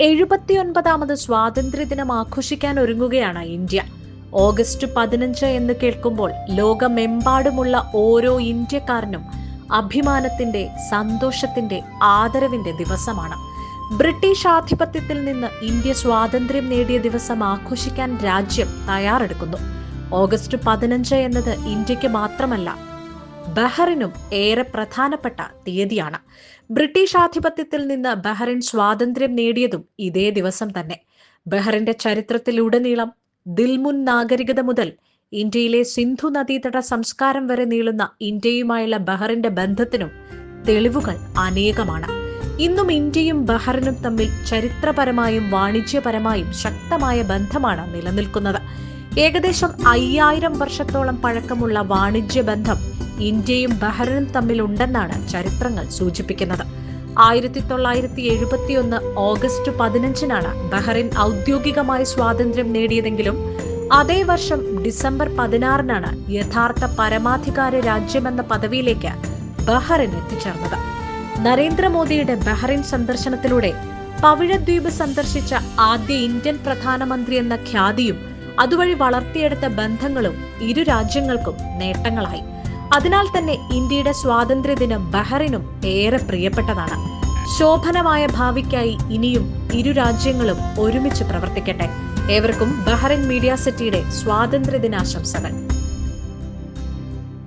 എഴുപത്തിയൊൻപതാമത് സ്വാതന്ത്ര്യദിനം ആഘോഷിക്കാൻ ഒരുങ്ങുകയാണ് ഇന്ത്യ. ഓഗസ്റ്റ് പതിനഞ്ച് എന്ന് കേൾക്കുമ്പോൾ ലോകമെമ്പാടുമുള്ള ഓരോ ഇന്ത്യക്കാരനും അഭിമാനത്തിന്റെ സന്തോഷത്തിന്റെ ആദരവിന്റെ ദിവസമാണ്. ബ്രിട്ടീഷ് ആധിപത്യത്തിൽ നിന്ന് ഇന്ത്യ സ്വാതന്ത്ര്യം നേടിയ ദിവസം ആഘോഷിക്കാൻ രാജ്യം തയ്യാറെടുക്കുന്നു. ഓഗസ്റ്റ് പതിനഞ്ച് എന്നത് ഇന്ത്യയ്ക്ക് മാത്രമല്ല ബഹറിനും ഏറെ പ്രധാനപ്പെട്ട തീയതിയാണ്. ബ്രിട്ടീഷ് ആധിപത്യത്തിൽ നിന്ന് ബഹറിൻ സ്വാതന്ത്ര്യം നേടിയതും ഇതേ ദിവസം തന്നെ. ബഹറിന്റെ ചരിത്രത്തിലുടനീളം ദിൽമുൻ നാഗരികത മുതൽ ഇന്ത്യയിലെ സിന്ധു നദീതട സംസ്കാരം വരെ നീളുന്ന ഇന്ത്യയുമായുള്ള ബഹറിന്റെ ബന്ധത്തിനും തെളിവുകൾ അനേകമാണ്. ഇന്നും ഇന്ത്യയും ബഹറിനും തമ്മിൽ ചരിത്രപരമായും വാണിജ്യപരമായും ശക്തമായ ബന്ധമാണ് നിലനിൽക്കുന്നത്. ഏകദേശം അയ്യായിരം വർഷത്തോളം പഴക്കമുള്ള വാണിജ്യ ബന്ധം ഇന്ത്യയും ബഹ്റൈനും തമ്മിലുണ്ടെന്നാണ് ചരിത്രങ്ങൾ സൂചിപ്പിക്കുന്നത്. ആയിരത്തി തൊള്ളായിരത്തി എഴുപത്തിയൊന്ന് ഓഗസ്റ്റ് പതിനഞ്ചിനാണ് ബഹ്റൈൻ ഔദ്യോഗികമായി സ്വാതന്ത്ര്യം നേടിയതെങ്കിലും അതേ വർഷം ഡിസംബർ പതിനാറിനാണ് യഥാർത്ഥ പരമാധികാര രാജ്യമെന്ന പദവിയിലേക്ക് ബഹ്റൈൻ എത്തിച്ചേർന്നത്. നരേന്ദ്രമോദിയുടെ ബഹ്റൈൻ സന്ദർശനത്തിലൂടെ പവിഴദ്വീപ് സന്ദർശിച്ച ആദ്യ ഇന്ത്യൻ പ്രധാനമന്ത്രി എന്ന ഖ്യാതിയും അതുവഴി വളർത്തിയെടുത്ത ബന്ധങ്ങളും ഇരു രാജ്യങ്ങൾക്കും നേട്ടങ്ങളായി. അതിനാൽ തന്നെ ഇന്ത്യയുടെ സ്വാതന്ത്ര്യദിനം ബഹറിനും ഏറെ പ്രിയപ്പെട്ടതാണ്. ശോഭനമായ ഭാവിക്കായി ഇനിയും ഇരു രാജ്യങ്ങളും ഒരുമിച്ച് പ്രവർത്തിക്കട്ടെ. ഏവർക്കും ബഹറിൻ മീഡിയ സിറ്റിയുടെ സ്വാതന്ത്ര്യദിനാശംസകൾ.